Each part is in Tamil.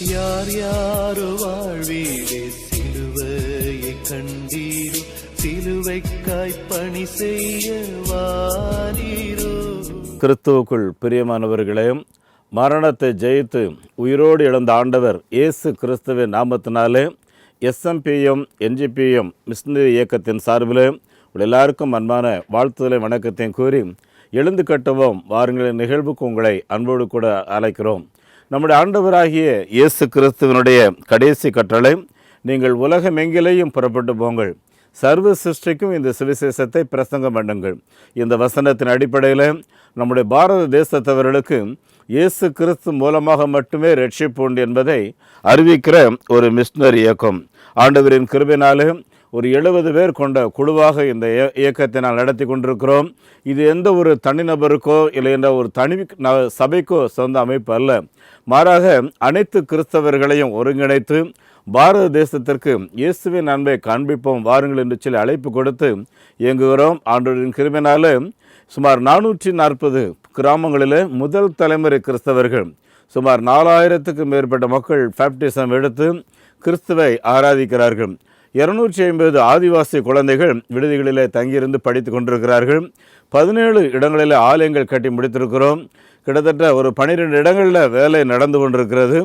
யார் யாரு வாழ்வீடே சிலுவையை கண்டீரோ சிலுவைக்காய் பணி செய்ய வாரீரோ. கிறிஸ்துவுக்குள் பிரியமானவர்களே மரணத்தை ஜெயித்து உயிரோடு இழந்த ஆண்டவர் இயேசு கிறிஸ்துவின் நாமத்தினாலே எஸ்எம்பிஎம் என்ஜிபிஎம் மிஷினரி இயக்கத்தின் சார்பில் உங்கள் எல்லாருக்கும் அன்பான வாழ்த்துதலை வணக்கத்தையும் கூறி எழுந்து கட்டுவோம். வாருங்களின் நிகழ்வுக்கு உங்களை அன்போடு கூட அழைக்கிறோம். நம்முடைய ஆண்டவராகிய இயேசு கிறிஸ்துவனுடைய கடைசி கற்றலை நீங்கள் உலகமெங்கிலேயும் புறப்பட்டு போங்கள். சர்வ சிருஷ்டிக்கும் இந்த சுவிசேஷத்தை பிரசங்கம் பண்ணுங்கள். இந்த வசனத்தின் அடிப்படையில் நம்முடைய பாரத தேசத்தவர்களுக்கு இயேசு கிறிஸ்து மூலமாக மட்டுமே ரட்சிப்பு உண்டு என்பதை அறிவிக்கிற ஒரு மிஷினரி இயக்கம். ஆண்டவரின் கிருபினாலே ஒரு எழுபது பேர் கொண்ட குழுவாக இந்த இயக்கத்தை நான் நடத்தி கொண்டிருக்கிறோம். இது எந்த ஒரு தனிநபருக்கோ இல்லை என்ற ஒரு தனி ந- சபைக்கோ சொந்த அமைப்பு அல்ல. மாறாக அனைத்து கிறிஸ்தவர்களையும் ஒருங்கிணைத்து பாரத தேசத்திற்கு இயேசுவின் அன்பை காண்பிப்போம் வாருங்கள் என்று சொல்லி அழைப்பு கொடுத்து இயங்குகிறோம். ஆண்டோரின் கிருமினால சுமார் நானூற்றி நாற்பது கிராமங்களில் முதல் தலைமுறை கிறிஸ்தவர்கள் சுமார் நாலாயிரத்துக்கு மேற்பட்ட மக்கள் பேப்டிசம் எடுத்து கிறிஸ்துவை ஆராதிக்கிறார்கள். இருநூற்றி ஐம்பது ஆதிவாசி குழந்தைகள் விடுதிகளிலே தங்கியிருந்து படித்து கொண்டிருக்கிறார்கள். பதினேழு இடங்களில் ஆலயங்கள் கட்டி முடித்திருக்கிறோம். கிட்டத்தட்ட ஒரு பன்னிரெண்டு இடங்களில் வேலை நடந்து கொண்டிருக்கிறது.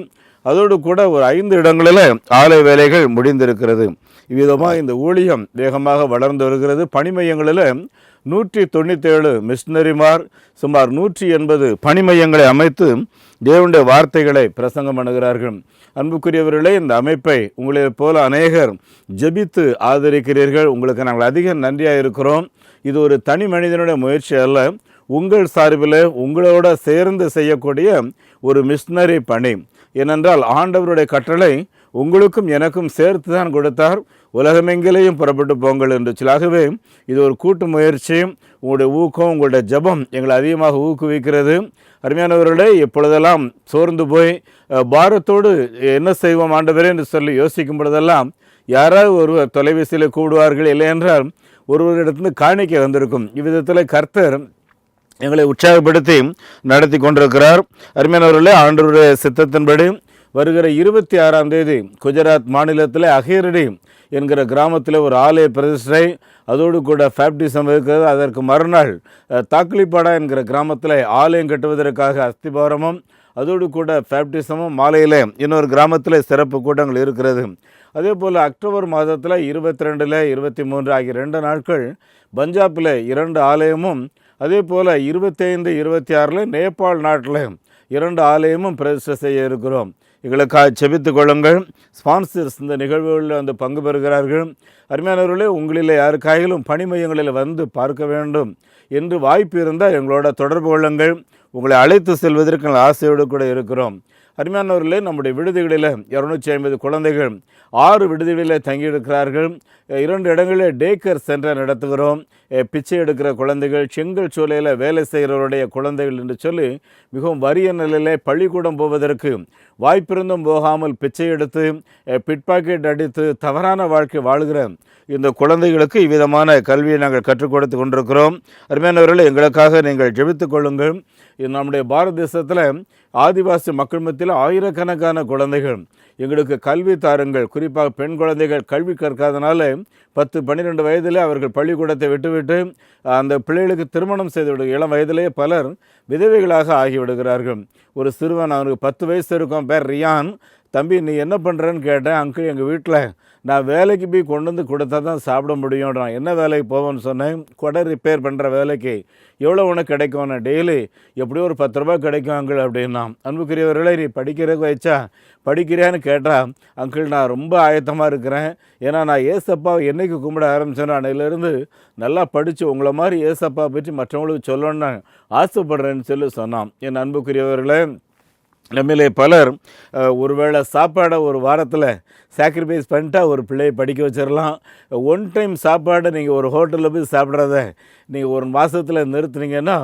அதோடு கூட ஒரு ஐந்து இடங்களில் ஆலய வேலைகள் முடிந்திருக்கிறது. இவ்விதமாக இந்த ஊழியம் வேகமாக வளர்ந்து வருகிறது. பணி மையங்களில் நூற்றி தொண்ணூற்றேழு மிஷினரிமார் சுமார் நூற்றி எண்பது பணிமையங்களை அமைத்து தேவனுடைய வார்த்தைகளை பிரசங்கம் பண்ணுகிறார்கள். அன்புக்குரியவர்களே இந்த அமைப்பை உங்களைப் போல அநேகர் ஜெபித்து ஆதரிக்கிறீர்கள். உங்களுக்கு நாங்கள் அதிக நன்றியாக இருக்கிறோம். இது ஒரு தனி மனிதனுடைய முயற்சி அல்ல. உங்கள் சார்பில் உங்களோட சேர்ந்து செய்யக்கூடிய ஒரு மிஷினரி பணி. ஏனென்றால் ஆண்டவருடைய கட்டளை உங்களுக்கும் எனக்கும் சேர்த்து தான் கொடுத்தார். உலகமெங்கிலேயும் புறப்பட்டு போங்கள் என்று இது ஒரு கூட்டு முயற்சி. உங்களுடைய ஊக்கம் உங்களுடைய ஜெபம் எங்களை அதிகமாக ஊக்குவிக்கிறது. அருமையானவர்களே எப்பொழுதெல்லாம் சோர்ந்து போய் பாரத்தோடு என்ன செய்வோம் ஆண்டவரே என்று சொல்லி யோசிக்கும் பொழுதெல்லாம் யாராவது ஒருவர் தொலைபேசியில் கூடுவார்கள் இல்லை என்றால் ஒருவரிடத்திலிருந்து காணிக்கை வந்திருக்கும். இவ்விதத்தில் கர்த்தர் எங்களை உற்சாகப்படுத்தி நடத்தி கொண்டிருக்கிறார். அருமையானவர்களே ஆண்டவருடைய சித்தத்தின்படி வருகிற இருபத்தி ஆறாம் தேதி குஜராத் மாநிலத்தில் அகேரடி என்கிற கிராமத்தில் ஒரு ஆலய பிரதிஷ்டை அதோடு கூட ஃபேப்டிசம் இருக்கிறது. அதற்கு மறுநாள் தாக்குலிப்பாடா என்கிற கிராமத்தில் ஆலயம் கட்டுவதற்காக அஸ்திபாரமும் அதோடு கூட ஃபேப்டிசமும் மாலையில் இன்னொரு கிராமத்தில் சிறப்பு கூட்டங்கள் இருக்கிறது. அதே போல் அக்டோபர் மாதத்தில் இருபத்தி ரெண்டில் இருபத்தி மூன்று ஆகிய ரெண்டு நாட்கள் பஞ்சாபில் இரண்டு ஆலயமும் அதே போல் இருபத்தைந்து இருபத்தி ஆறில் நேபாள் நாட்டில் இரண்டு ஆலயமும் பிரதிஷ்டை செய்ய இருக்கிறோம். எங்களுக்காக செபித்து கொள்ளுங்கள். ஸ்பான்சர்ஸ் இந்த நிகழ்வுகளில் வந்து பங்கு பெறுகிறார்கள். அருமையானவர்களே உங்களில் யாருக்காயிலும் பணி மையங்களில் வந்து பார்க்க வேண்டும் என்று வாய்ப்பு இருந்தால் எங்களோட தொடர்பு கொள்ளுங்கள். உங்களை அழைத்து செல்வதற்கு நாங்கள் ஆசையோடு கூட இருக்கிறோம். அருமையானவர்களே நம்முடைய விடுதிகளில் இரநூற்றி ஐம்பது குழந்தைகள் ஆறு விடுதிகளில் தங்கியிருக்கிறார்கள். இரண்டு இடங்களில் டேக்கர் சென்டர் நடத்துகிறோம். பிச்சை எடுக்கிற குழந்தைகள் செங்கல் சூளையில் வேலை செய்கிறவருடைய குழந்தைகள் என்று சொல்லி மிகவும் வறிய நிலையில் பள்ளிக்கூடம் போவதற்கு வாய்ப்பிருந்தும் போகாமல் பிச்சை எடுத்து பிட் பாக்கெட் அடித்து தவறான வாழ்க்கை வாழ்கிற இந்த குழந்தைகளுக்கு இவ்விதமான கல்வியை நாங்கள் கற்றுக் கொடுத்து கொண்டிருக்கிறோம். அருமையானவர்கள் எங்களுக்காக நீங்கள் ஜெபித்துக் கொள்ளுங்கள். நம்முடைய பாரத தேசத்தில் ஆதிவாசி மக்கள் மத்தியில் ஆயிரக்கணக்கான குழந்தைகள். எங்களுக்கு கல்வி தாருங்கள். குறிப்பாக பெண் குழந்தைகள் கல்வி கற்காதனால பத்து பன்னிரெண்டு வயதிலே அவர்கள் பள்ளிக்கூடத்தை விட்டுவிட்டு அந்த பிள்ளைகளுக்கு திருமணம் செய்துவிடு இளம் வயதிலே பலர் விதவைகளாக ஆகிவிடுகிறார்கள் ஒரு சிறுவன் அவனுக்கு பத்து வயசு இருக்கும். பேர் ரியான். தம்பி நீ என்ன பண்ணுறேன்னு கேட்டேன். அங்கிள் எங்கள் வீட்டில் நான் வேலைக்கு போய் கொண்டு வந்து கொடுத்தா தான் சாப்பிட நான் என்ன வேலைக்கு போவேன்னு சொன்னேன். கொடை ரிப்பேர் பண்ணுற வேலைக்கு. எவ்வளோ உனக்கு கிடைக்கும்? நான் டெய்லி எப்படியோ ஒரு பத்து ரூபா கிடைக்கும் அங்கிள் அப்படின்னா அன்புக்குரியவர்களே நீ படிக்கிறதுக்கு வச்சா படிக்கிறியான்னு கேட்டால் அங்கிள் நான் ரொம்ப ஆயத்தமாக இருக்கிறேன். ஏன்னா நான் ஏசப்பா என்னைக்கு கும்பிட ஆரம்பிச்சேனோ அன்னையிலேருந்து நல்லா படித்து உங்களை மாதிரி ஏசப்பா பற்றி மற்றவங்களுக்கு சொல்லணும்னு ஆசைப்படுறேன்னு சொல்லி சொன்னான். என் அன்புக்குரியவர்களே நம்மளே பலர் ஒருவேளை சாப்பாடை ஒரு வாரத்தில் சாக்ரிஃபைஸ் பண்ணிட்டா ஒரு பிள்ளையை படிக்க வச்சிடலாம் ஒன் டைம் சாப்பாடை நீங்கள் ஒரு ஹோட்டலில் போய் சாப்பிட்றத நீங்கள் ஒரு மாதத்தில் நிறுத்துனீங்கன்னா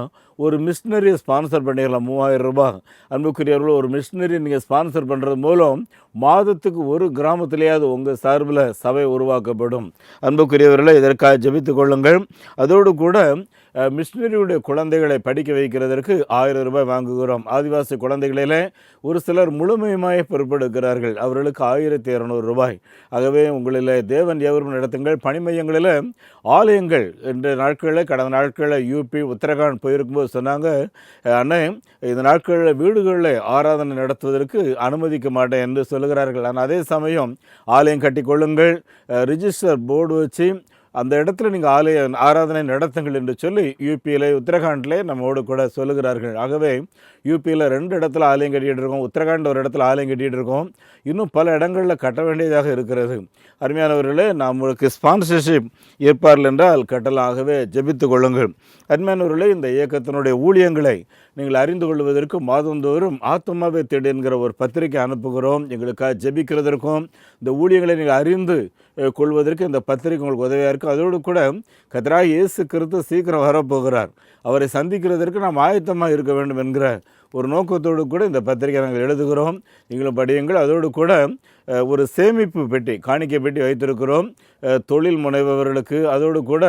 ஒரு மிஷினரியை ஸ்பான்சர் பண்ணிடலாம் மூவாயிரம் ரூபாய். அன்புக்குரியவர்கள் ஒரு மிஷினரி நீங்கள் ஸ்பான்சர் பண்ணுறது மூலம் மாதத்துக்கு ஒரு கிராமத்திலேயாவது உங்கள் சார்பில் சபை உருவாக்கப்படும். அன்புக்குரியவர்களை இதற்காக ஜபித்து கொள்ளுங்கள். அதோடு கூட மிஷினரியுடைய குழந்தைகளை படிக்க வைக்கிறதற்கு ஆயிரம் ரூபாய் வாங்குகிறோம். ஆதிவாசி குழந்தைகளிலே ஒரு சிலர் முழுமையுமாய் பொறுப்பெடுக்கிறார்கள். அவர்களுக்கு ஆயிரத்தி இரநூறு ரூபாய். ஆகவே உங்களில் தேவன் எவரும் நடத்துங்கள். பணிமையங்களில் ஆலயங்கள் என்ற நாட்களில் கடந்த நாட்களில் யூபி உத்தரகாண்ட் போயிருக்கும்போது சொன்னாங்க அண்ணே இந்த நாட்களில் வீடுகளில் ஆராதனை நடத்துவதற்கு அனுமதிக்க மாட்டேன் என்று சொல்லுகிறார்கள். ஆனால் அதே சமயம் ஆலயம் கட்டிக்கொள்ளுங்கள் ரிஜிஸ்டர் போர்டு வச்சு அந்த இடத்துல நீங்கள் ஆலய ஆராதனை நடத்துங்கள் என்று சொல்லி யூபியில் உத்தரகாண்டில் நம்மோடு கூட சொல்லுகிறார்கள். ஆகவே யூபியில் ரெண்டு இடத்துல ஆலயம் கட்டிகிட்டு இருக்கோம் உத்தரகாண்ட் ஒரு இடத்துல ஆலயம் கட்டிகிட்டு இருக்கோம். இன்னும் பல இடங்களில் கட்ட வேண்டியதாக இருக்கிறது. அருமையானவர்களே நம்மளுக்கு ஸ்பான்சர்ஷிப் ஏற்பார்கள் என்றால் கட்டலாகவே ஜெபித்துக் கொள்ளுங்கள். அருமையானவர்களே இந்த இயக்கத்தினுடைய ஊழியங்களை நீங்கள் அறிந்து கொள்வதற்கு மாதந்தோறும் ஆத்மாவை தேடு என்கிற ஒரு பத்திரிகை அனுப்புகிறோம். எங்களுக்காக ஜெபிக்கிறதற்கும் இந்த ஊழியங்களை நீங்கள் அறிந்து கொள்வதற்கு இந்த பத்திரிகை உங்களுக்கு உதவியாக இருக்கும். அதோடு கூட கதிராக இயேசு கிறிஸ்து சீக்கிரம் வரப்போகிறார். அவரை சந்திக்கிறதற்கு நாம் ஆயத்தமாக இருக்க வேண்டும் என்கிற ஒரு நோக்கத்தோடு கூட இந்த பத்திரிகை நாங்கள் எழுதுகிறோம். நீங்களும் படியுங்கள். அதோடு கூட ஒரு சேமிப்பு பெட்டி காணிக்கை பெட்டி வைத்திருக்கிறோம். தொழில் முனைபவர்களுக்கு அதோடு கூட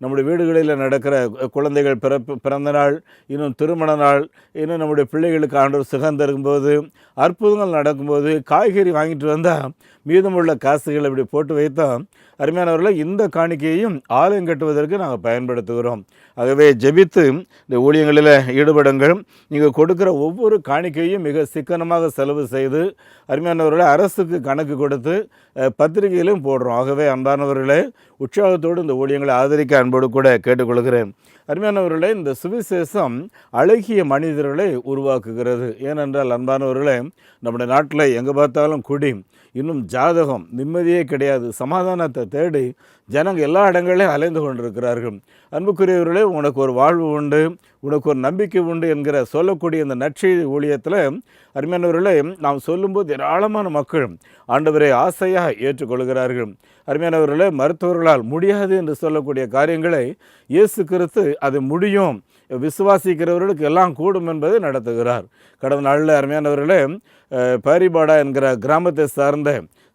நம்முடைய வீடுகளில் நடக்கிற குழந்தைகள் பிறப்பு பிறந்த நாள் இன்னும் திருமண நாள் இன்னும் நம்முடைய பிள்ளைகளுக்கு ஆண்டவர் சுகம் தரும்போது அற்புதங்கள் நடக்கும்போது காய்கறி வாங்கிட்டு வந்தால் மீதமுள்ள காசுகளை இப்படி போட்டு வைத்தால் அருமையானவர்களை இந்த காணிக்கையையும் ஆலயம் கட்டுவதற்கு நாங்கள் பயன்படுத்துகிறோம். ஆகவே ஜெபித்து இந்த ஊழியங்களில் ஈடுபடுங்கள். நீங்கள் கொடுக்குற ஒவ்வொரு காணிக்கையும் மிக சிக்கனமாக செலவு செய்து அருமையானவர்களை அரசுக்கு கணக்கு கொடுத்து பத்திரிகையிலும் போடுறோம். ஆகவே அன்பானவர்களே உற்சாகத்தோடு இந்த ஊழியங்களை ஆதரிக்க அன்போடு கூட கேட்டுக்கொள்கிறேன். அருமையானவர்களே இந்த சுவிசேஷம் அழகிய மனிதர்களை உருவாக்குகிறது. ஏனென்றால் அன்பானவர்களே நம்முடைய நாட்டில் எங்கே பார்த்தாலும் குடி இன்னும் ஜாதகம் நிம்மதியே கிடையாது. சமாதானத்தை தேடி ஜனங்கள் எல்லா இடங்களிலும் அலைந்து கொண்டிருக்கிறார்கள். அன்புக்குரியவர்களே உனக்கு ஒரு வாழ்வு உண்டு உனக்கு ஒரு நம்பிக்கை உண்டு என்கிற சொல்லக்கூடிய இந்த நற்செய்தி ஊழியத்தில் அருமையானவர்களே நாம் சொல்லும்போது ஏராளமான மக்கள் ஆண்டவரை ஆசையாக ஏற்றுக்கொள்கிறார்கள். அருமையானவர்களே மருத்துவர்களால் முடியாது என்று சொல்லக்கூடிய காரியங்களை இயேசு கிறிஸ்து அது முடியும். விசுவாசிக்கிறவர்களுக்கு எல்லாம் கூடும் என்பதை நடத்துகிறார். கடந்த நாளில் அருமையானவர்களே பாரிபாடா என்கிற கிராமத்தை சார்ந்த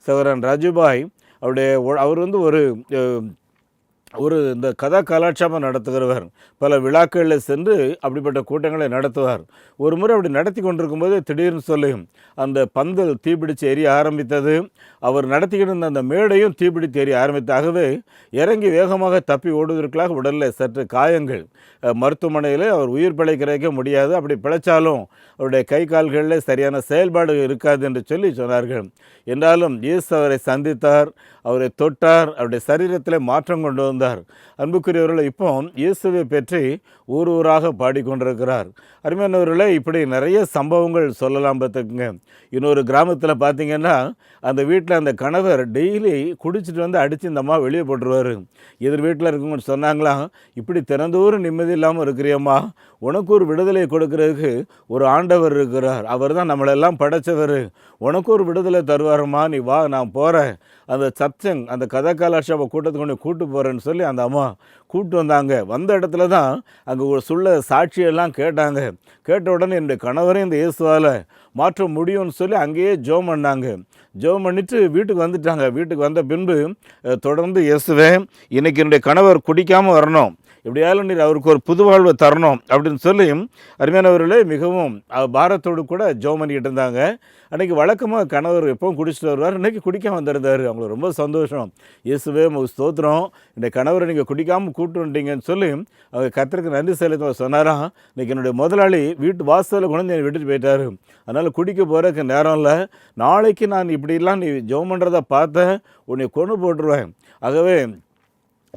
சகோதரன் ராஜுபாய் அவருடைய அவர் வந்து ஒரு ஒரு இந்த கதா கலாட்சேபம் நடத்துகிறவர். பல விழாக்களில் சென்று அப்படிப்பட்ட கூட்டங்களை நடத்துவார். ஒரு முறை அப்படி நடத்தி கொண்டிருக்கும்போது திடீர்னு சொல்லி அந்த பந்தல் தீப்பிடிச்சு எரிய ஆரம்பித்தது. அவர் நடத்திக்கிட்டு இருந்த அந்த மேடையும் தீப்பிடித்து எரிய ஆரம்பித்தாகவே இறங்கி வேகமாக தப்பி ஓடுவதற்காக உடலில் சற்று காயங்கள். மருத்துவமனையில் அவர் உயிர் பிழைக்கிறக்க முடியாது. அப்படி பிழைச்சாலும் அவருடைய கை கால்களில் சரியான செயல்பாடு இருக்காது என்று சொல்லி சொன்னார்கள். என்றாலும் இயேசு அவரை சந்தித்தார் அவரை தொட்டார் அவருடைய சரீரத்தில் மாற்றம் கொண்டு வந்தார். அன்புக்குரியவர்களை இப்போ இயேசுவை பற்றி ஊர் ஊராக பாடிக்கொண்டிருக்கிறார். அருமையானவர்களே இப்படி நிறைய சம்பவங்கள் சொல்லலாம் பார்த்துக்குங்க. இன்னொரு கிராமத்தில் பார்த்தீங்கன்னா அந்த வீட்டில் அந்த கணவர் டெய்லி குடிச்சிட்டு வந்து அடித்து இந்த அம்மா வெளியே போட்டுருவார். எதிர் வீட்டில் இருக்கவங்க சொன்னாங்களா இப்படி திறந்தோறும் நிம்மதி இல்லாமல் இருக்கிறியம்மா. உனக்கு ஒரு விடுதலை கொடுக்கறதுக்கு ஒரு ஆண்டவர் இருக்கிறார். அவர் தான் நம்மளெல்லாம் படைச்சவர். உனக்கு ஒரு விடுதலை தருவாரம்மா. நீ வா நான் போகிறேன் அந்த சத்சங் அந்த கதா காலாட்சேப கூட்டத்துக்கு கொண்டு கூட்டு போகிறேன்னு சொல்லி அந்த அம்மா கூப்பிட்டு வந்தாங்க. வந்த இடத்துல தான் அங்கே ஒரு சொல்ல சாட்சியெல்லாம் கேட்டாங்க. கேட்ட உடனே என்னுடைய கணவரையும் இந்த இயேசுவால் மாற்ற முடியும்னு சொல்லி அங்கேயே ஜோம் பண்ணாங்க. ஜெபம் பண்ணிட்டு வீட்டுக்கு வந்துட்டாங்க. வீட்டுக்கு வந்த பின்பு தொடர்ந்து இயேசுவேன் இன்னைக்கு என்னுடைய கணவர் குடிக்காமல் வரணும். எப்படியாலும் நீர் அவருக்கு ஒரு புது வாழ்வை தரணும் அப்படின்னு சொல்லி அருமையானவர்களே மிகவும் பாரத்தோடு கூட ஜோம் பண்ணிக்கிட்டு இருந்தாங்க. அன்றைக்கி வழக்கமாக கணவர் எப்பவும் குடிச்சிட்டு வருவார். இன்றைக்கி குடிக்காமல் வந்திருந்தார். அவங்களுக்கு ரொம்ப சந்தோஷம். இயேசுவே உங்களுக்கு ஸ்தோத்திரம். இந்த கணவரை நீங்கள் குடிக்காமல் கூட்டு வந்துட்டீங்கன்னு சொல்லி அவங்க கத்திரக்கு நன்றி செலுத்த சொன்னாராம். இன்றைக்கி என்னுடைய முதலாளி வீட்டு வாசலில் கொண்டு வந்து என்னை விட்டுட்டு போயிட்டாரு. அதனால் குடிக்க போகிறதுக்கு நேரம் இல்லை. நாளைக்கு நான் இப்படிலாம் நீ ஜோம் பண்ணுறத பார்த்தேன் உன்னை கொண்டு போட்டுருவேன். ஆகவே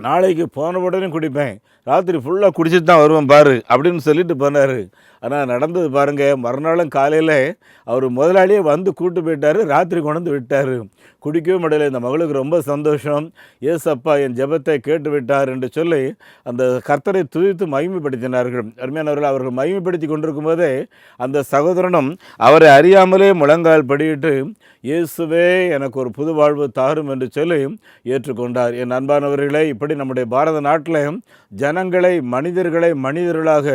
நாளைக்கு போன உடனே குடிப்பேன். ராத்திரி ஃபுல்லாக குடிச்சிட்டு தான் வருவேன் பாரு அப்படின்னு சொல்லிட்டு போனார். ஆனால் நடந்தது பாருங்க மறுநாளும் காலையில் அவர் முதலாளியே வந்து கூட்டு போயிட்டார் ராத்திரி கொண்டு விட்டார். குடிக்கவே முடியல இந்த மகளுக்கு ரொம்ப சந்தோஷம். ஏசப்பா என் ஜெபத்தை கேட்டு விட்டார் என்று சொல்லி அந்த கர்த்தரை துதித்து மகிமைப்படுத்தினார்கள். அருமையானவர்கள் அவர்கள் மகிமைப்படுத்தி கொண்டிருக்கும் போதே அந்த சகோதரனும் அவரை அறியாமலே முழங்கால் படியிட்டு இயேசுவே எனக்கு ஒரு புது வாழ்வு தாரும் என்று சொல்லி ஏற்றுக்கொண்டார். என் அன்பானவர்களே இப்படி நம்முடைய பாரத நாட்டில் ஜனங்களை மனிதர்களை மனிதர்களாக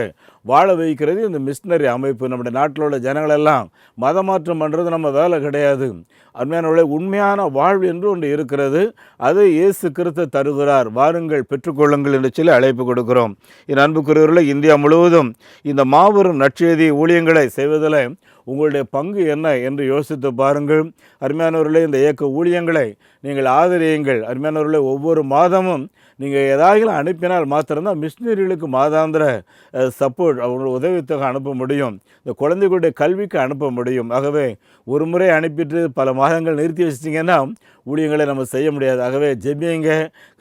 வாழ வைக்கிறது இந்த மிஷினரி அமைப்பு. நம்முடைய நாட்டில் உள்ள ஜனங்களெல்லாம் மதமாற்றம் பண்ணுறது நம்ம வேலை கிடையாது. அருமையான உண்மையான வாழ்வு என்று ஒன்று இருக்கிறது. அது இயேசு கிறிஸ்து தருகிறார். வாருங்கள் பெற்றுக்கொள்ளுங்கள் என்று சொல்லி அழைப்பு கொடுக்கிறோம். என் அன்புக்குரியவர்களை இந்தியா முழுவதும் இந்த மாபெரும் நற்செய்தி ஊழியங்களை செய்வதில் உங்களுடைய பங்கு என்ன என்று யோசித்து பாருங்கள். அருமையானவர்களே இந்த இயக்க ஊழியங்களை நீங்கள் ஆதரியுங்கள். அருமையானவர்களே ஒவ்வொரு மாதமும் நீங்கள் ஏதாவது அனுப்பினால் மாத்திரம்தான் மிஷினரிகளுக்கு மாதாந்திர சப்போர்ட் அவங்க உதவித்தொகை அனுப்ப முடியும். இந்த குழந்தைகளுடைய கல்விக்கு அனுப்ப முடியும். ஆகவே ஒரு முறை அனுப்பிட்டு பல மாதங்கள் நிறுத்தி வச்சிட்டிங்கன்னா ஊழியங்களை நம்ம செய்ய முடியாது. ஆகவே ஜெபியுங்க.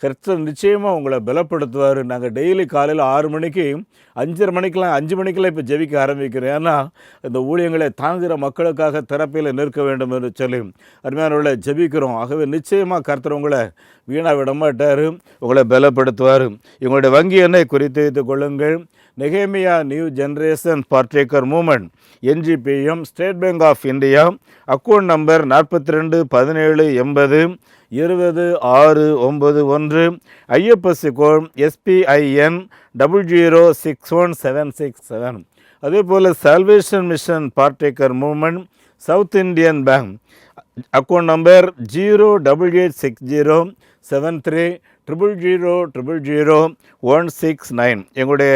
கர்த்தர் நிச்சயமாக உங்களை பலப்படுத்துவார். நாங்கள் டெய்லி காலையில் ஆறு மணிக்கு அஞ்சரை மணிக்கெலாம் அஞ்சு மணிக்கெல்லாம் இப்போ ஜெபிக்க ஆரம்பிக்கிறோம் ஏன்னா இந்த ஊழியங்களை தாங்குகிற மக்களுக்காக திறப்பையில் நிற்க வேண்டும் என்று சொல்லி அருமையானவர்களை ஜெபிக்கிறோம். ஆகவே நிச்சயமாக கர்த்தர் உங்களை வீணாக விட மாட்டார். உங்களை பலப்படுத்துவார். இவங்களுடைய வங்கி எண்ணை குறித்து வைத்துக் கொள்ளுங்கள். நெகேமியா new generation partaker movement NGPM State Bank of India account number நாற்பத்தி ரெண்டு பதினேழு எண்பது இருபது ஆறு ஒன்பது ஒன்று. IFSC code SBIN double zero six one seven six seven அதே போல் salvation mission partaker movement South Indian Bank account number zero double eight six zero seven three triple zero triple zero one six nine எங்களுடைய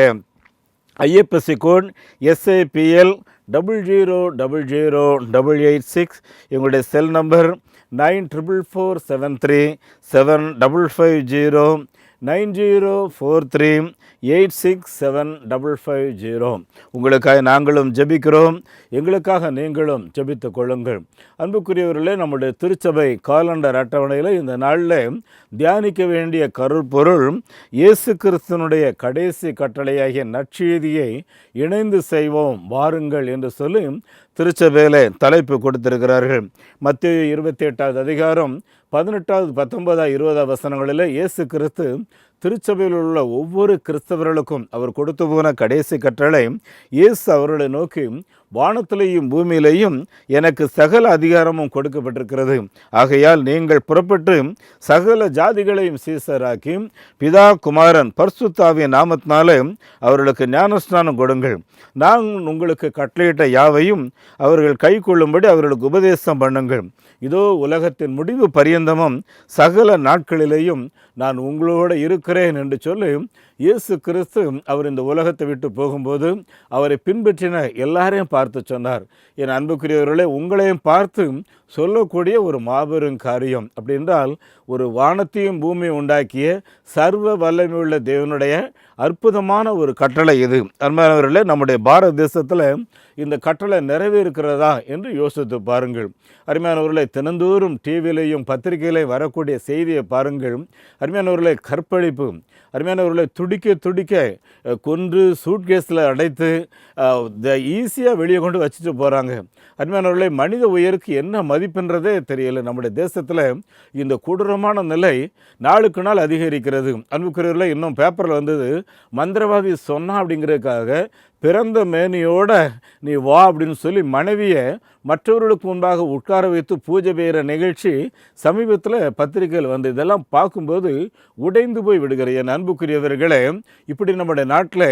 IFSC code SAPL double zero double zero double eight six எங்களுடைய cell number nine triple four seven three seven double five zero nine zero four three eight six seven double five zero. உங்களுக்காக நாங்களும் ஜெபிக்கிறோம். எங்களுக்காக நீங்களும் ஜெபித்து கொள்ளுங்கள். அன்புக்குரியவர்களே நம்முடைய திருச்சபை காலண்டர் அட்டவணையில் இந்த நாளில் தியானிக்க வேண்டிய கருப்பொருள் இயேசு கிறிஸ்தனுடைய கடைசி கட்டளையாகிய நற்செய்தியை இணைந்து செய்வோம் வாருங்கள் என்று சொல்லி திருச்சபையில் தலைப்பு கொடுத்திருக்கிறார்கள். மத்திய இருபத்தி எட்டாவது அதிகாரம் பதினெட்டாவது பத்தொன்பதாவது இருபதாவது வசனங்களில் இயேசு கிறிஸ்து திருச்சபையில் உள்ள ஒவ்வொரு கிறிஸ்தவர்களுக்கும் அவர் கொடுத்து போன கடைசி கற்றலை இயேசு அவர்களை நோக்கி வானத்திலேயும் பூமியிலேயும் எனக்கு சகல அதிகாரமும் கொடுக்கப்பட்டிருக்கிறது. ஆகையால் நீங்கள் புறப்பட்டு சகல ஜாதிகளையும் சீசராக்கி பிதா குமாரன் பர்சுத்தாவிய நாமத்தினாலே அவர்களுக்கு ஞானஸ்நானம் கொடுங்கள். நான் உங்களுக்கு கட்டளையிட்ட யாவையும் அவர்கள் கை கொள்ளும்படி அவர்களுக்கு உபதேசம் பண்ணுங்கள். இதோ உலகத்தின் முடிவு பரியந்தமும் சகல நாட்களிலேயும் நான் உங்களோடு இருக்கிறேன் என்று சொல்லி இயேசு கிறிஸ்து அவர் இந்த உலகத்தை விட்டு போகும்போது அவரை பின்பற்றின எல்லாரையும் பார்த்து சொன்னார். என் அன்புக்குரியவர்களே உங்களையும் பார்த்து சொல்லக்கூடிய ஒரு மாபெரும் காரியம் அப்படி என்றால் ஒரு வானத்தையும் பூமியும் உண்டாக்கிய சர்வ வல்லமையுள்ள தேவனுடைய அற்புதமான ஒரு கட்டளை இது. அன்பானவர்களே நம்முடைய பாரத தேசத்தில் இந்த கட்டளை நிறைவேறுகிறதா என்று யோசித்து பாருங்கள். அருமையானவர்களை தினந்தோறும் டிவியிலையும் பத்திரிகையிலையும் வரக்கூடிய செய்தியை பாருங்கள். அருமையானவர்களை கற்பழிப்பு. அருமையானவர்களை துடிக்க துடிக்க கொன்று சூட்கேஸில் அடைத்து ஈஸியாக வெளியே கொண்டு வச்சுட்டு போகிறாங்க அருமையானவர்களை மனித உயருக்கு என்ன மதிப்புன்றதே தெரியல. நம்முடைய தேசத்தில் இந்த கொடூரமான நிலை நாளுக்கு நாள் அதிகரிக்கிறது. அன்புக்குரியவர்களை இன்னும் பேப்பரில் வந்தது மந்திரவாதி சொன்னா அப்படிங்கிறதுக்காக பிறந்த மேனியோட நீ வா அப்படின்னு சொல்லி மனைவியை மற்றவர்களுக்கு முன்பாக உட்கார வைத்து பூஜை பெய்கிற நிகழ்ச்சி சமீபத்தில் பத்திரிகையில் வந்து இதெல்லாம் பார்க்கும்போது உடைந்து போய் விடுகிற என் அன்புக்குரியவர்களே இப்படி நம்முடைய நாட்டில்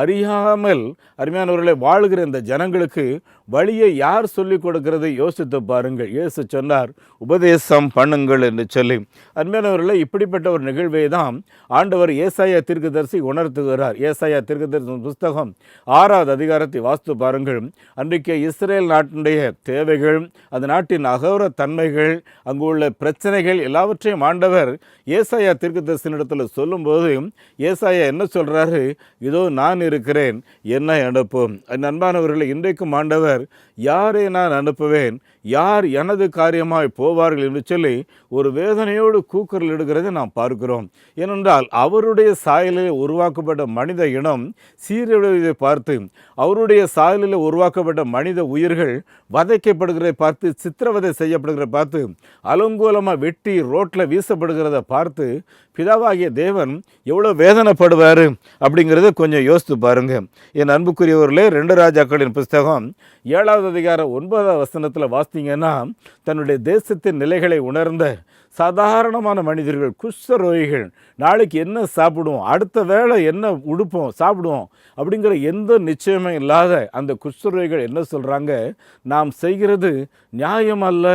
அறியாமல் அருமையானவர்களை வாழ்கிற இந்த ஜனங்களுக்கு வழியை யார் சொல்லிக் கொடுக்கிறது யோசித்து பாருங்கள். இயேசு சொன்னார் உபதேசம் பண்ணுங்கள் என்று சொல்லி. அருமையானவர்களை இப்படிப்பட்ட ஒரு நிகழ்வை தான் ஆண்டவர் ஏசாயா தீர்க்கதரிசி உணர்த்துகிறார். ஏசாயா தீர்க்கதரிசி புஸ்தகம் ஆறாவது அதிகாரத்தை வாஸ்து பாருங்கள். அன்றைக்கு இஸ்ரேல் நாட்டினுடைய தேவைகள் அந்த நாட்டின் அகோர தன்மைகள் அங்கு உள்ள பிரச்சனைகள் எல்லாவற்றையும் ஆண்டவர் ஏசாயா தீர்க்கதரிசனிடத்தில் சொல்லும்போது ஏசாயா என்ன சொல்கிறாரு இதோ நான் இருக்கிறேன் என்ன அனுப்பும். நண்பானவர்களை இன்றைக்கும் ஆண்டவர் யாரை நான் அனுப்புவேன்? யார் எனது காரியமாய் போவார்கள் என்று சொல்லி ஒரு வேதனையோடு கூக்குரல் எடுக்கிறதை நாம் பார்க்கிறோம். ஏனென்றால் அவருடைய சாயலில் உருவாக்கப்பட்ட மனித இனம் சீரழிவதை பார்த்து பார்த்து அவருடைய சாயலில் உருவாக்கப்பட்ட மனித உயிர்கள் வதைக்கப்படுகிறதை பார்த்து சித்திரவதை செய்யப்படுகிறத பார்த்து அலங்கோலமாக வெட்டி ரோட்டில் வீசப்படுகிறத பார்த்து பிதாவாகிய தேவன் எவ்வளோ வேதனைப்படுவார்? அப்படிங்கிறத கொஞ்சம் யோசித்து பாருங்கள் என் அன்புக்குரியவர்களே ரெண்டு ராஜாக்களின் புஸ்தகம் ஏழாவது அதிகாரம் ஒன்பதாவது வசனத்தில் வாசித்தீங்கன்னா தன்னுடைய தேசத்தின் நிலைகளை உணர்ந்த சாதாரணமான மனிதர்கள் குஷ்டரோகிகள் நாளைக்கு என்ன சாப்பிடுவோம் அடுத்த வேளை என்ன உடுப்போம் சாப்பிடுவோம் அப்படிங்கிற எந்த நிச்சயமும் இல்லாத அந்த குஷ்டரோகிகள் என்ன சொல்கிறாங்க நாம் செய்கிறது நியாயம் அல்ல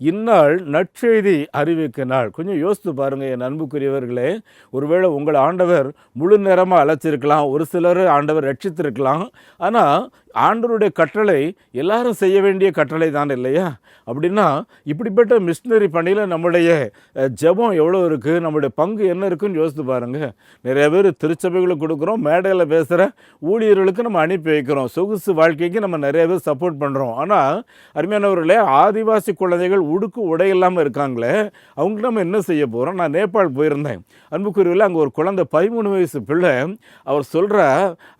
இந்நாள் நற்செய்தி அறிவிக்க நாள். கொஞ்சம் யோசித்து பாருங்கள் என் அன்புக்குரியவர்களே. ஒருவேளை உங்கள் ஆண்டவர் முழு நேரமாக அழைச்சிருக்கலாம் ஒரு சிலர் ஆண்டவர் ரட்சித்திருக்கலாம். ஆனால் ஆண்டவருடைய கட்டளை எல்லாரும் செய்ய வேண்டிய கட்டளை தான் இல்லையா? அப்படின்னா இப்படிப்பட்ட மிஷினரி பணியில் நம்முடைய அஹ், ஜெபம் எவ்வளோ இருக்குது நம்முடைய பங்கு என்ன இருக்குன்னு யோசித்து பாருங்கள் நிறைய பேர் திருச்சபைகளுக்கு கொடுக்குறோம் மேடையில் பேசுகிற ஊழியர்களுக்கு நம்ம அனுப்பி வைக்கிறோம். சொகுசு வாழ்க்கைக்கு நம்ம நிறைய பேர் சப்போர்ட் பண்ணுறோம் ஆனால் அருமையானவர்களே ஆதிவாசி குழந்தைகள் உடுக்கு உடை இல்லாமல் இருக்காங்களே அவங்களுக்கு நம்ம என்ன செய்ய போகிறோம் நான் நேபாள் போயிருந்தேன். அன்புக்குரியவில் அங்கே ஒரு குழந்தை பதிமூணு வயசு பிள்ளை. அவர் சொல்கிற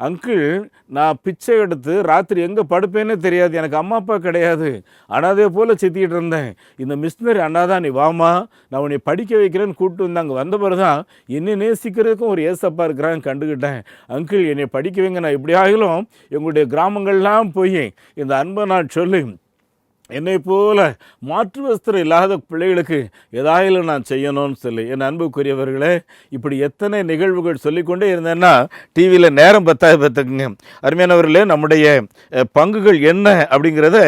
அங்கிள் நான் பிச்சை எடுத்து ராத்திரி எங்கே படுப்பேனே தெரியாது. எனக்கு அம்மா அப்பா கிடையாது. அனாதே போல் சித்திக்கிட்டு இருந்தேன். இந்த மிஷினரி அண்ணாதான் நீ வாமா நான் உன்னை படிக்க வைக்கிறேன்னு கூப்பிட்டு வந்தாங்க. வந்த பிறகு தான் என்னை நேசிக்கிறதுக்கும் ஒரு ஏசப்பா இருக்கிறான்னு கண்டுக்கிட்டேன் அங்கிள் என்னை படிக்க வைங்க நான் இப்படி ஆகிலும் எங்களுடைய கிராமங்கள்லாம் போய் இந்த அன்பை நான் சொல்லி. என்னை போல மாற்று வஸ்திரம் இல்லாத பிள்ளைகளுக்கு ஏதாயிலும் நான் செய்யணும்னு சொல்லி என் அன்புக்குரியவர்களே இப்படி எத்தனை நிகழ்வுகள் சொல்லிக்கொண்டே இருந்தேன்னா டிவியில் நேரம் பத்தாது பார்த்துக்குங்க. அருமையானவர்களே நம்முடைய பங்குகள் என்ன அப்படிங்கிறத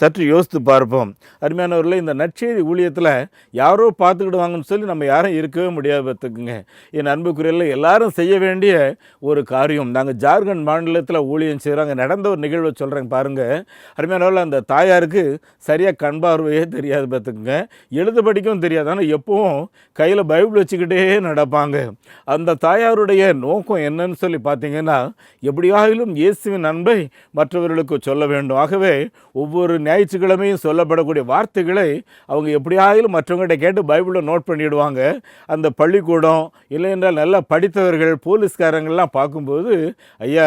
சற்று யோசித்து பார்ப்போம். அருமையானவர்களே இந்த நற்செய்தி ஊழியத்தில் யாரோ பார்த்துக்கிடுவாங்கன்னு சொல்லி நம்ம யாரும் இருக்கவே முடியாது பார்த்துக்குங்க. என் அன்புக்குரியல எல்லாரும் செய்ய வேண்டிய ஒரு காரியம். நாங்கள் ஜார்க்கண்ட் மாநிலத்தில் ஊழியம் செய்கிறாங்க நடந்த ஒரு நிகழ்வை சொல்கிறேங்க பாருங்கள் அருமையானவர்கள் அந்த தாயாருக்கு சரியாக கண் பார்வையே தெரியாது பார்த்துக்குங்க. எழுத படிக்கவும் தெரியாது. ஆனால் எப்போவும் கையில் பைபிள் வச்சுக்கிட்டே நடப்பாங்க. அந்த தாயாருடைய நோக்கம் என்னன்னு சொல்லி பார்த்தீங்கன்னா எப்படியாகிலும் இயேசுவின் அன்பை மற்றவர்களுக்கு சொல்ல வேண்டும். ஆகவே ஒவ்வொரு ஞாயிற்றுக்கிழமையும் சொல்லப்படக்கூடிய வார்த்தைகளை அவங்க எப்படியாகிலும் மற்றவங்ககிட்ட கேட்டு பைபிளில் நோட் பண்ணிவிடுவாங்க அந்த பள்ளிக்கூடம் இல்லை என்றால் நல்லா படித்தவர்கள் போலீஸ்காரங்கள்லாம் பார்க்கும்போது ஐயா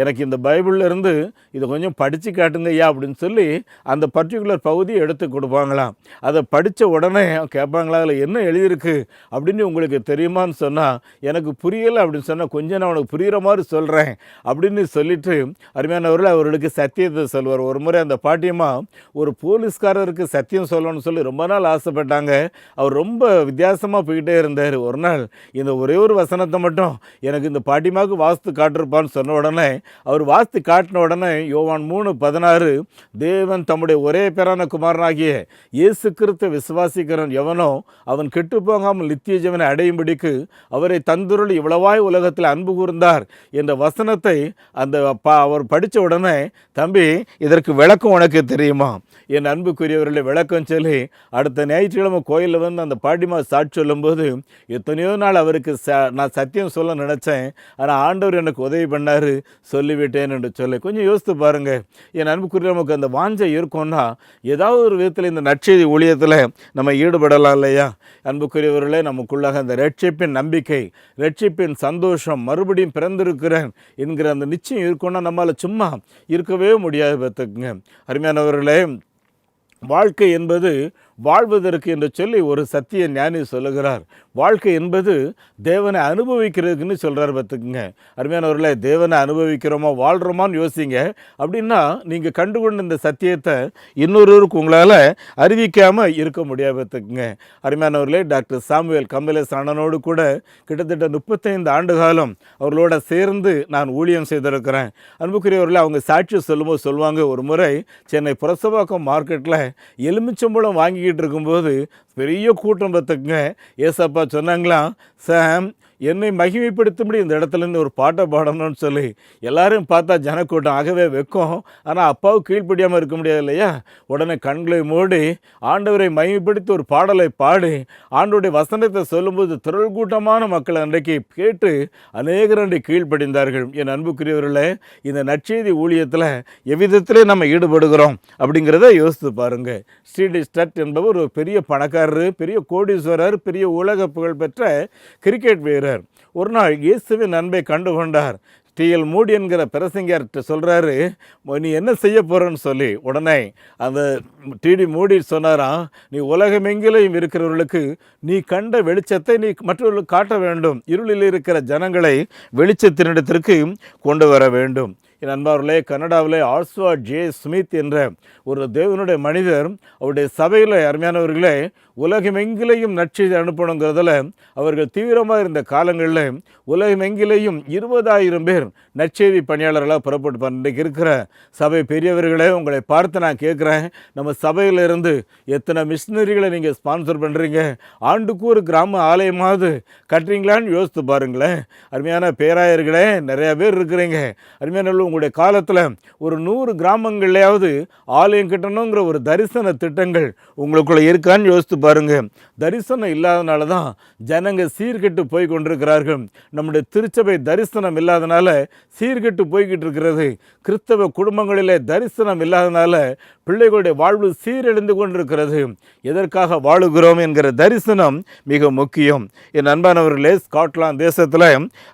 எனக்கு இந்த பைபிள்ல இருந்து இதை கொஞ்சம் படித்து காட்டுங்க ஐயா அப்படின்னு சொல்லி அந்த பர்டிகுலர் பகுதியை எடுத்து கொடுப்பாங்களாம். அதை படித்த உடனே கேட்பாங்களா அதில் என்ன எழுதியிருக்கு? அப்படின்னு உங்களுக்கு தெரியுமான்னு சொன்னால் எனக்கு புரியலை அப்படின்னு சொன்னால் கொஞ்சம் நான் உனக்கு புரிகிற மாதிரி சொல்கிறேன் அப்படின்னு சொல்லிட்டு அருமையானவர்கள் அவர்களுக்கு சத்தியத்தை சொல்வார். ஒரு முறை அந்த பாட்டியம்மா ஒரு போலீஸ்காரருக்கு சத்தியம் சொல்லணும்னு சொல்லி ரொம்ப நாள் ஆசைப்பட்டாங்க. அவர் ரொம்ப வித்தியாசமாக போய்கிட்டே இருந்தார். ஒரு நாள் இந்த ஒரே ஒரு வசனத்தை மட்டும் எனக்கு இந்த பாட்டிமாவுக்கு வாஸ்து காட்டிருப்பான்னு சொன்ன உடனே அவர் வாஸ்து காட்டின உடனே யோவான் மூணு பதினாறு தேவன் தம்முடைய ஒரே பேரான குமாரனாகிய இயேசு கிறித்த விசுவாசிக்கிறவன் எவனோ அவன் கெட்டு போகாமல் நித்திய ஜீவனை அடையும்படிக்கு அவரை தந்துருள் இவ்வளவாய் உலகத்தில் அன்பு கூர்ந்தார் என்ற வசனத்தை அந்த அவர் படித்த உடனே தம்பி இதற்கு விளக்கம் உனக்கு தெரியுமா? என் அன்புக்குரியவர்களை விளக்கம் சொல்லி அடுத்த ஞாயிற்றுக்கிழமை கோயிலில் வந்து அந்த பாட்டிமா சாட்சி சொல்லும்போது எத்தனையோ நாள் அவருக்கு ச நான் சத்தியம் சொல்ல நினச்சேன் ஆனால் ஆண்டவர் எனக்கு உதவி பண்ணார் சொல்லிவிட்டேன் என்று சொல்லி கொஞ்சம் யோசித்து பாருங்கள் என் அன்புக்குரிய நமக்கு அந்த வாஞ்சை இருக்கும்னா ஏதாவது ஒரு விதத்தில் இந்த நற்செய்தி ஊழியத்தில் நம்ம ஈடுபடலாம் இல்லையா? அன்புக்குரியவர்களே நமக்குள்ளாக அந்த ரட்சிப்பின் நம்பிக்கை ரட்சிப்பின் சந்தோஷம் மறுபடியும் பிறந்திருக்கிறேன் என்கிற அந்த நிச்சயம் இருக்கும்னா நம்மளால் சும்மா இருக்கவே முடியாது பார்த்துக்குங்க. அருமையானவர்களே வாழ்க்கை என்பது வாழ்வதற்கு என்று சொல்லி ஒரு சத்திய ஞானி சொல்லுகிறார். வாழ்க்கை என்பது தேவனை அனுபவிக்கிறதுக்குன்னு சொல்கிறார் பார்த்துக்குங்க. அருமையானவர்களே தேவனை அனுபவிக்கிறோமா வாழ்கிறோமான்னு யோசிங்க. அப்படின்னா நீங்கள் கண்டுகொண்ட இந்த சத்தியத்தை இன்னொருவருக்கு உங்களால் அறிவிக்காமல் இருக்க முடியாது பார்த்துக்குங்க. அருமையானவர்களே டாக்டர் சாமுவேல் கமலேஷ் அண்ணனோடு கூட கிட்டத்தட்ட முப்பத்தைந்து ஆண்டு காலம் அவர்களோட சேர்ந்து நான் ஊழியம் செய்திருக்கிறேன். அன்புக்குரியவர்களே அவங்க சாட்சி சொல்லும்போது சொல்லுவாங்க ஒரு முறை சென்னை புரசவாக்கம் மார்க்கெட்டில் எலுமிச்சம்பழம் வாங்கிக்கிட்டு இருக்கும்போது பெரிய கூட்டம் பார்த்துக்குங்க ஏசப்பா சொன்னாங்களாம் சாம் என்னை மகிமைப்படுத்தும்படி இந்த இடத்துல இருந்து ஒரு பாட்டை பாடணும்னு சொல்லி. எல்லாரும் பார்த்தா ஜனக்கூட்டம் ஆகவே வைக்கும். ஆனால் அப்பாவுக்கு கீழ்ப்படியாமல் இருக்க முடியாது இல்லையா உடனே கண்களை மூடி ஆண்டவரை மகிமைப்படுத்தி ஒரு பாடலை பாடி. ஆண்டோடைய வசனத்தை சொல்லும்போது திரள் கூட்டமான மக்கள் அன்றைக்கு கேட்டு அநேகர் கீழ்ப்படிந்தார்கள். என் அன்புக்குரியவர்களே இந்த நற்செய்தி ஊழியத்தில் எவ்விதத்திலே நம்ம ஈடுபடுகிறோம் அப்படிங்கிறத யோசித்து பாருங்கள் ஸ்ரீடி ஸ்டட் என்பவர் ஒரு பெரிய பணக்கார பணக்காரர் பெரிய கோடீஸ்வரர் பெரிய உலக புகழ்பெற்ற கிரிக்கெட் வீரர். ஒரு நாள் இயேசுவின் அன்பை கண்டு கொண்டார் டிஎல் மூடி என்கிற பிரசங்கர்கிட்ட சொல்கிறாரு நீ என்ன செய்ய போகிறன்னு சொல்லி. உடனே அந்த டிடி மூடி சொன்னாராம் நீ உலகமெங்கிலும் இருக்கிறவர்களுக்கு நீ கண்ட வெளிச்சத்தை நீ மற்றவர்களுக்கு காட்ட வேண்டும். இருளில் இருக்கிற ஜனங்களை வெளிச்சத்தினிடத்திற்கு கொண்டு வர வேண்டும். என் அன்பார்களே கனடாவிலே ஆல்ஸ்வா ஜே ஸ்மித் என்ற ஒரு தேவனுடைய மனிதர் அவருடைய சபையில் அருமையானவர்களே உலகமெங்கிலேயும் நற்செய்தி அனுப்பணுங்கிறதுல அவர்கள் தீவிரமாக இருந்த காலங்களில் உலகமெங்கிலேயும் இருபதாயிரம் பேர் நற்செய்தி பணியாளர்களாக புறப்பட்டு இன்றைக்கு இருக்கிற சபை பெரியவர்களே உங்களை பார்த்து நான் கேட்குறேன் நம்ம சபையில் இருந்து எத்தனை மிஷினரிகளை நீங்கள் ஸ்பான்சர் பண்ணுறீங்க ஆண்டுக்கு ஒரு கிராம ஆலயமாவது கட்டுறீங்களான்னு யோசித்து பாருங்களேன். அருமையான பேராயர்களே நிறையா பேர் இருக்கிறீங்க. அருமையான உங்களுடைய காலத்தில் ஒரு நூறு கிராமங்கள்லையாவது ஆலயம் கட்டணுங்கிற ஒரு தரிசன திட்டங்கள் உங்களுக்குள்ளே இருக்கான்னு யோசித்து பாருங்க. தரிசனம் இல்லாதனால தான் ஜனங்க சீர்கெட்டு போய் கொண்டிருக்கிறார்கள். நம்முடைய திருச்சபை தரிசனம் இல்லாதனால சீர்கெட்டு போய்கிட்டு இருக்கிறது. கிறிஸ்தவ குடும்பங்களிலே தரிசனம் இல்லாதனால பிள்ளைகளுடைய வாழ்வு சீரழிந்து கொண்டிருக்கிறது. எதற்காக வாழுகிறோம் என்கிற தரிசனம் மிக முக்கியம். என் அன்பானவர்களே ஸ்காட்லாந்து தேசத்தில்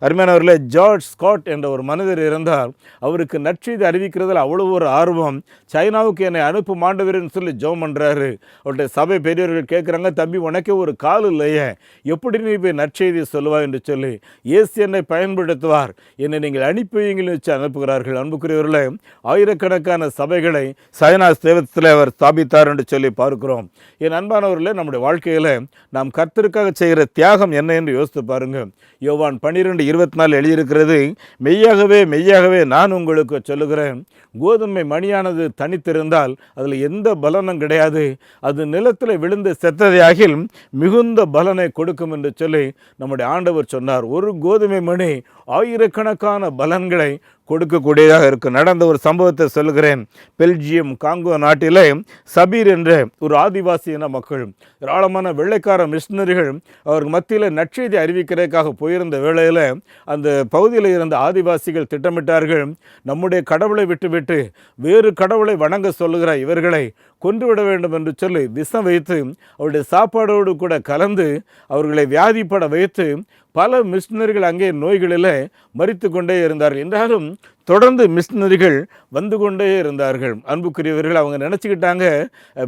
அருமையானவர்களே ஜார்ஜ் ஸ்காட் என்ற ஒரு மனிதர் இருந்தார் அவருக்கு நற்செய்தி அறிவிக்கிறதுல அவ்வளோ ஒரு ஆர்வம். சைனாவுக்கு என்னை அனுப்பும் ஆண்டவர்னு சொல்லி ஜோம் பண்ணுறாரு அவருடைய சபை பெரியவர்கள் கேட்குறாங்க தம்பி உனக்கே ஒரு கால் இல்லையே. எப்படி நீ போய் நற்செய்தி சொல்லுவா என்று சொல்லி இயேசு என்னை பயன்படுத்துவார். என்னை நீங்கள் அனுப்பி வச்சு அனுப்புகிறார்கள். அன்புக்குரியவர்களே ஆயிரக்கணக்கான சபைகளை சைனா தேவத்தில் அவர் ஸ்தாபித்தார் என்று சொல்லி பார்க்கிறோம். என் அன்பானவர்களே நம்முடைய வாழ்க்கையில் நாம் கர்த்தருக்காக செய்கிற தியாகம் என்ன என்று யோசித்து பாருங்கள் யோவான் பன்னிரெண்டு இருபத்தி நாலு எழுதியிருக்கிறது மெய்யாகவே மெய்யாகவே நான் உங்களுக்கு சொல்லுகிறேன். கோதுமை மணியானது தனித்திருந்தால் அதில் எந்த பலனும் கிடையாது. அது நிலத்தில் விழுந்து செத்ததையாகில் மிகுந்த பலனை கொடுக்கும் என்று சொல்லி நம்முடைய ஆண்டவர் சொன்னார். ஒரு கோதுமை மணி ஆயிரக்கணக்கான பலன்களை கொடுக்கக்கூடியதாக இருக்கும் நடந்த ஒரு சம்பவத்தை சொல்கிறேன் பெல்ஜியம் காங்கோ நாட்டிலே சபீர் என்ற ஒரு ஆதிவாசி இன மக்கள் ஏராளமான வெள்ளைக்கார மிஷினரிகள் அவருக்கு மத்தியில் நற்செய்தி அறிவிக்கிறதுக்காக போயிருந்த வேளையில் அந்த பகுதியில் இருந்த ஆதிவாசிகள் திட்டமிட்டார்கள் நம்முடைய கடவுளை விட்டுவிட்டு வேறு கடவுளை வணங்க சொல்லுகிற இவர்களை கொன்றுவிட வேண்டும் என்று சொல்லி விஷம் வைத்து அவருடைய சாப்பாடோடு கூட கலந்து அவர்களை வியாதிப்பட வைத்து பல மிஷினரிகள் அங்கே நோய்களில் மறித்து கொண்டே இருந்தார்கள் என்றாலும் தொடர்ந்து மிஷினரிகள் வந்து கொண்டே இருந்தார்கள். அன்புக்குரியவர்கள் அவங்க நினச்சிக்கிட்டாங்க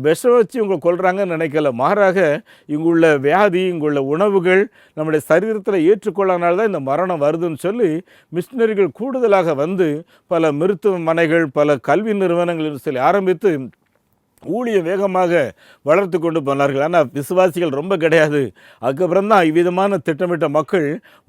விஷம் வச்சு இவங்க கொள்கிறாங்கன்னு நினைக்கல. மாறாக இங்குள்ள வியாதி இங்குள்ள உணவுகள் நம்முடைய சரீரத்தில் ஏற்றுக்கொள்ளனால தான் இந்த மரணம் வருதுன்னு சொல்லி மிஷினரிகள் கூடுதலாக வந்து பல மருத்துவமனைகள் பல கல்வி நிறுவனங்கள் சொல்லி ஆரம்பித்து ஊழியம் வேகமாக வளர்த்து கொண்டு போனார்கள். ஆனால் விசுவாசிகள் ரொம்ப கிடையாது. அதுக்கப்புறம் தான் இவ்விதமான திட்டமிட்ட மக்கள்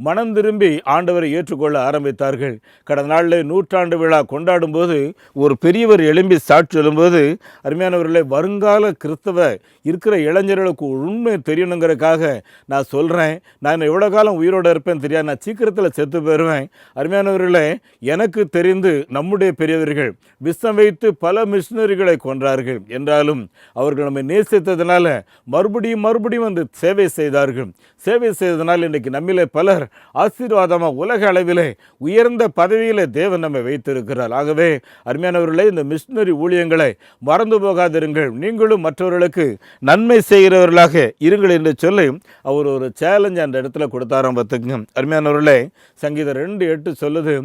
மனம் திரும்பி ஆண்டவரை ஏற்றுக்கொள்ள ஆரம்பித்தார்கள். கடந்த நாளில் நூற்றாண்டு விழா கொண்டாடும் போது ஒரு பெரியவர் எழும்பி சாட்சி சொல்லும்போது அருமையானவர்களே வருங்கால கிறிஸ்தவ இருக்கிற இளைஞர்களுக்கு உண்மை தெரியணுங்கிறதுக்காக நான் சொல்கிறேன் நான் எவ்வளோ காலம் உயிரோடு இருப்பேன் தெரியாது. நான் சீக்கிரத்தில் செத்து போயிடுவேன் அருமையானவர்களே எனக்கு தெரிந்து நம்முடைய பெரியவர்கள் விஷம் வைத்து பல மிஷினரிகளை கொன்றார்கள். என்றாலும் அவர்கள் நம்மை நேசித்ததினால மறுபடியும் மறுபடியும் வந்து சேவை செய்தார்கள். சேவை செய்ததனால் இன்றைக்கு நம்மிலே பலர் ஆசீர்வாதமாக உலக அளவிலே உயர்ந்த பதவியில் தேவன் நம்மை வைத்திருக்கிறார். ஆகவே அருமையானவர்களே இந்த மிஷினரி ஊழியங்களை மறந்து போகாதிருங்கள். நீங்களும் மற்றவர்களுக்கு நன்மை செய்கிறவர்களாக இருங்கள் என்று சொல்லி அவர் ஒரு சேலஞ்ச் அந்த இடத்துல கொடுத்தாராம் பார்த்துக்குங்க. அருமையானவர்களே சங்கீதம் ரெண்டு எட்டு சொல்லுது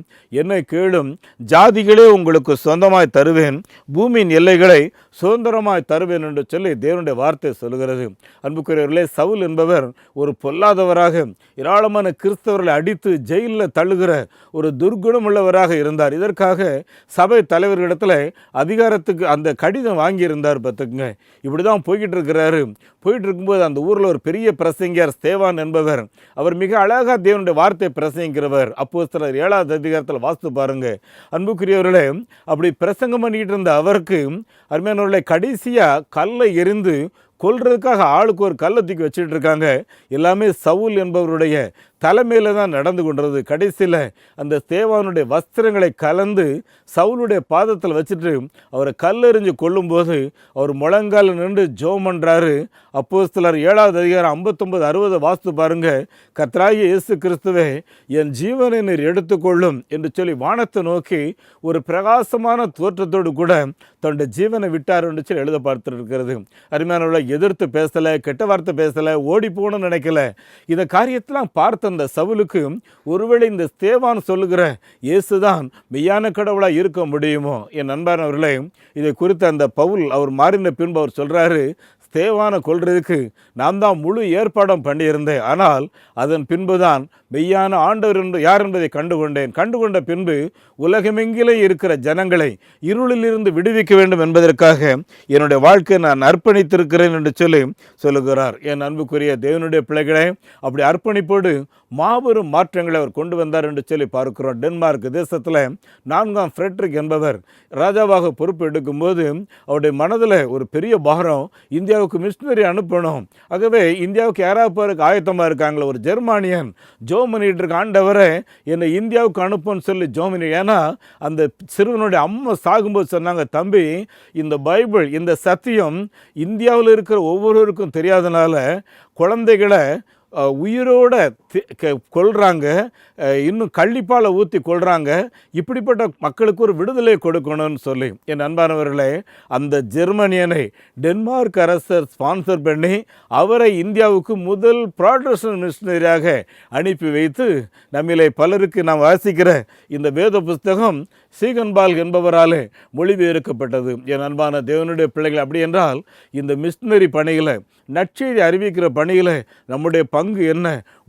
என்னை கேளும் ஜாதிகளே உங்களுக்கு சொந்தமாய் தருவேன். பூமியின் எல்லைகளை சுதந்திரமாய் தருவேன் என்று சொல்லி தேவனுடைய வார்த்தை சொல்லுகிறது. அன்புக்குரியவர்களே சவுல் என்பவர் ஒரு பொல்லாதவராக ஏராளமான கிறிஸ்தவர்களை அடித்து ஜெயிலில் தள்ளுகிற ஒரு துர்குணம் உள்ளவராக இருந்தார். இதற்காக சபை தலைவர்களிடத்தில் அதிகாரத்துக்கு அந்த கடிதம் வாங்கியிருந்தார் பார்த்துக்குங்க. இப்படி தான் போய்கிட்டு இருக்கிறாரு போயிட்டு இருக்கும்போது அந்த ஊரில் ஒரு பெரிய பிரசங்கியார் ஸ்தேவான் என்பவர் அவர் மிக அழகாக தேவனுடைய வார்த்தை பிரசங்கிறவர் அப்போ சிலர் ஏழாவது அதிகாரத்தில் வாஸ்து பாருங்க. அன்புக்குரியவர்களே அப்படி பிரசங்கம் பண்ணிக்கிட்டு இருந்த அவருக்கு அருமையானவர்களை கடைசியாக கல்லை எரிந்து கொல்றதுக்காக ஆளுக்கு ஒரு கல்லை தூக்கி வச்சுட்டு இருக்காங்க. எல்லாமே சவுல் என்பவருடைய தலைமையில் தான் நடந்து கொண்டது. கடைசியில் அந்த தேவானுடைய வஸ்திரங்களை கலந்து சவுனுடைய பாதத்தில் வச்சுட்டு அவரை கல்லெறிஞ்சு கொல்லும்போது அவர் முழங்கால் நின்று ஜோம் பண்ணுறாரு அப்போ சிலர் ஏழாவது அதிகாரம் ஐம்பத்தொம்பது அறுபது வாஸ்து பாருங்க. கத்ராயி இயேசு கிறிஸ்துவே என் ஜீவனை நீர் எடுத்துக்கொள்ளும் என்று சொல்லி வானத்தை நோக்கி ஒரு பிரகாசமான தோற்றத்தோடு கூட தன்னுடைய ஜீவனை விட்டார் என்று சொல்லி எழுத பார்த்துருக்கிறது. அருமையானவர்களை எதிர்த்து பேசலை கெட்ட வார்த்தை பேசலை ஓடி போகணும்னு நினைக்கல. இந்த காரியத்தெல்லாம் பார்த்து அந்த சவுலுக்கு ஒருவேளை இந்த ஸ்தேவான் சொல்லுகிற இயேசுதான் மெய்யான கடவுளாக இருக்க முடியுமோ? என் நண்பர்களே இதை குறித்து அந்த பவுல் அவர் மாறின பின்பு அவர் சொல்கிறாரு தேவானை கொள்றதுக்கு நான் தான் முழு ஏற்பாடும் பண்ணியிருந்தேன் ஆனால் அதன் பின்புதான் மெய்யான ஆண்டவர் என்று யார் என்பதை கண்டுகொண்டேன். கண்டுகொண்ட பின்பு உலகமெங்கிலே இருக்கிற ஜனங்களை இருளிலிருந்து விடுவிக்க வேண்டும் என்பதற்காக என்னுடைய வாழ்க்கையை நான் அர்ப்பணித்திருக்கிறேன் என்று சொல்லி சொல்லுகிறார். என் அன்புக்குரிய தேவனுடைய பிள்ளைகளை அப்படி அர்ப்பணிப்போடு மாபெரும் மாற்றங்களை அவர் கொண்டு வந்தார் என்று சொல்லி பார்க்கிறோம். டென்மார்க் தேசத்தில் நான்காம் ஃப்ரெட்ரிக் என்பவர் ராஜாவாக பொறுப்பு எடுக்கும்போது அவருடைய மனதில் ஒரு பெரிய பாரம் இந்தியாவுக்கு மிஷினரி அனுப்பணும். ஆகவே இந்தியாவுக்கு யாராவது போகிறதுக்கு ஆயத்தமாக இருக்காங்களே ஒரு ஜெர்மானியன் ஜோ பண்ணிட்டு இருக்க ஆண்டவரை என்னை இந்தியாவுக்கு அனுப்புன்னு சொல்லி ஜோமினி. ஏன்னா அந்த சிறுவனுடைய அம்மா சாகும்போது சொன்னாங்க தம்பி இந்த பைபிள் இந்த சத்தியம் இந்தியாவில் இருக்கிற ஒவ்வொருவருக்கும் தெரியாதனால குழந்தைகளை உயிரோட கொள்கிறாங்க க- இன்னும் கள்ளிப்பால் ஊற்றி கொள்கிறாங்க இப்படிப்பட்ட மக்களுக்கு ஒரு விடுதலை கொடுக்கணும்னு சொல்லி. என் அன்பானவர்களே அந்த ஜெர்மனியனை டென்மார்க் அரசர் ஸ்பான்சர் பண்ணி அவரை இந்தியாவுக்கு முதல் ப்ராடக்ஷன் மிஷினரியாக அனுப்பி வைத்து நம்மிலே பலருக்கு நாம் வாசிக்கிற இந்த வேத புஸ்தகம் சீகன்பால் என்பவராலே மொழிபெயர்க்கப்பட்டது. என் அன்பான தேவனுடைய பிள்ளைகள் அப்படி என்றால் இந்த மிஷினரி பணியில் நற்செய்தி அறிவிக்கிற பணியில் நம்முடைய பங்கு என்ன?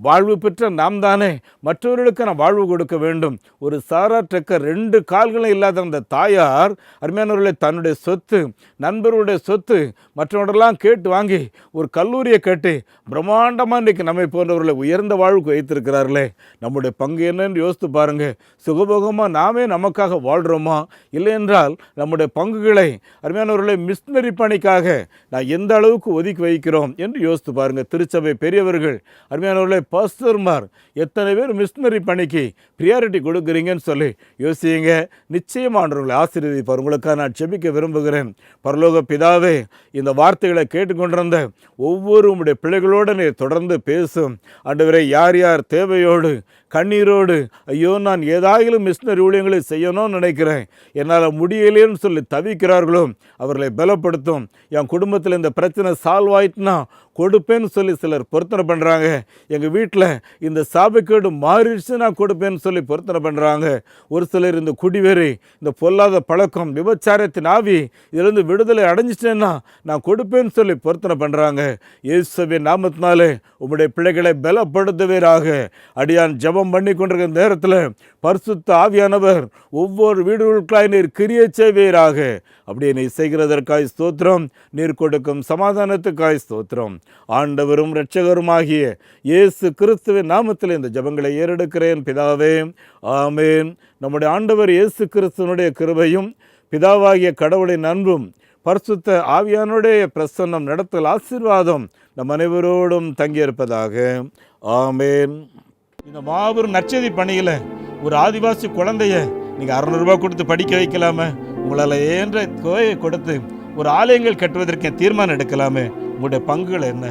வாழ்வு பெற்ற நாம் தானே மற்றவர்களுக்கு நாம் வாழ்வு கொடுக்க வேண்டும். ஒரு சாராற்றக்க ரெண்டு கால்களும் இல்லாத அந்த தாயார் அருமையானவர்களை தன்னுடைய சொத்து நண்பர்களுடைய சொத்து மற்றவர்களெல்லாம் கேட்டு வாங்கி ஒரு கல்லூரியை கட்டி பிரம்மாண்டமாக இன்றைக்கி நம்மை போன்றவர்களை உயர்ந்த வாழ்வுக்கு வைத்திருக்கிறார்களே. நம்முடைய பங்கு என்னன்னு யோசித்து பாருங்கள் சுகபோகமாக நாமே நமக்காக வாழ்கிறோமா இல்லை என்றால் நம்முடைய பங்குகளை அருமையானவர்களை மிஷினரி பணிக்காக நான் எந்த அளவுக்கு ஒதுக்கி வைக்கிறோம் என்று யோசித்து பாருங்கள் திருச்சபை பெரியவர்கள் அருமையானவர்களை பாஸ்டர்மார் எத்தனை பேர் மிஷினரி பணிக்கு ப்ரியாரிட்டி கொடுக்குறீங்கன்னு சொல்லி யோசியுங்க நிச்சயமானவர்களை ஆசீர்வதிப்பார். உங்களுக்காக நான் செபிக்க விரும்புகிறேன். பரலோக பிதாவே இந்த வார்த்தைகளை கேட்டுக்கொண்டிருந்த ஒவ்வொரு உம்முடைய பிள்ளைகளோடு நீர் தொடர்ந்து பேசும். ஆண்டவரை யார் யார் தேவையோடு கண்ணீரோடு ஐயோ நான் ஏதாயிலும் மிஷினரி ஊழியங்களை செய்யணும்னு நினைக்கிறேன். என்னால் முடியலேன்னு சொல்லி தவிக்கிறார்களோ அவர்களை பலப்படுத்தும். என் குடும்பத்தில் இந்த பிரச்சனை சால்வ் ஆயிட்டுனா கொடுப்பேன்னு சொல்லி சிலர் பொருத்தனை பண்ணுறாங்க எங்கள் வீட்டில் இந்த சாபக்கேடு மாறிடுச்சு நான் கொடுப்பேன்னு சொல்லி பொருத்தனை பண்ணுறாங்க ஒரு சிலர் இந்த குடிவெறி இந்த பொல்லாத பழக்கம் விபச்சாரத்தின் ஆவி இதிலிருந்து விடுதலை அடைஞ்சிட்டேன்னா நான் கொடுப்பேன்னு சொல்லி பொருத்தனை பண்ணுறாங்க இயேசுவின் நாமத்தினாலே உங்களுடைய பிள்ளைகளை பலப்படுத்துவீராக. அடியான் ஜெபம் பண்ணி கொண்டிருக்கிற நேரத்தில் பரிசுத்த ஆவியானவர் ஒவ்வொரு வீடுகளுக்காய் நீர் கிரியை செய்வீராக. அப்படியே நீ செய்கிறதற்காய் ஸ்தோத்திரம் நீர் கொடுக்கும் சமாதானத்துக்காய் ஸ்தோத்திரம். ஆண்டவரும் இரட்சகருமாகிய இயேசு கிறிஸ்துவின் நாமத்தில் இந்த ஜெபங்களை ஏறெடுக்கிறேன். பிதாவே ஆமேன். நம்முடைய ஆண்டவர் இயேசு கிறிஸ்துவனுடைய கிருபையும் பிதாவாகிய கடவுளின் அன்பும் பரிசுத்த ஆவியானுடைய பிரசன்னம் நடத்தல் ஆசீர்வாதம் நம் அனைவரோடும் தங்கியிருப்பதாக. ஆமேன். இந்த மாபெரும் நற்செய்தி பணியில் ஒரு ஆதிவாசி குழந்தைய நீங்கள் அறநூறுபா கொடுத்து படிக்க வைக்கலாமே. உங்களால் ஏன்ற தொகையை கொடுத்து ஒரு ஆலயங்கள் கட்டுவதற்கு தீர்மானம் எடுக்கலாமே. உங்களுடைய பங்குகள் என்ன?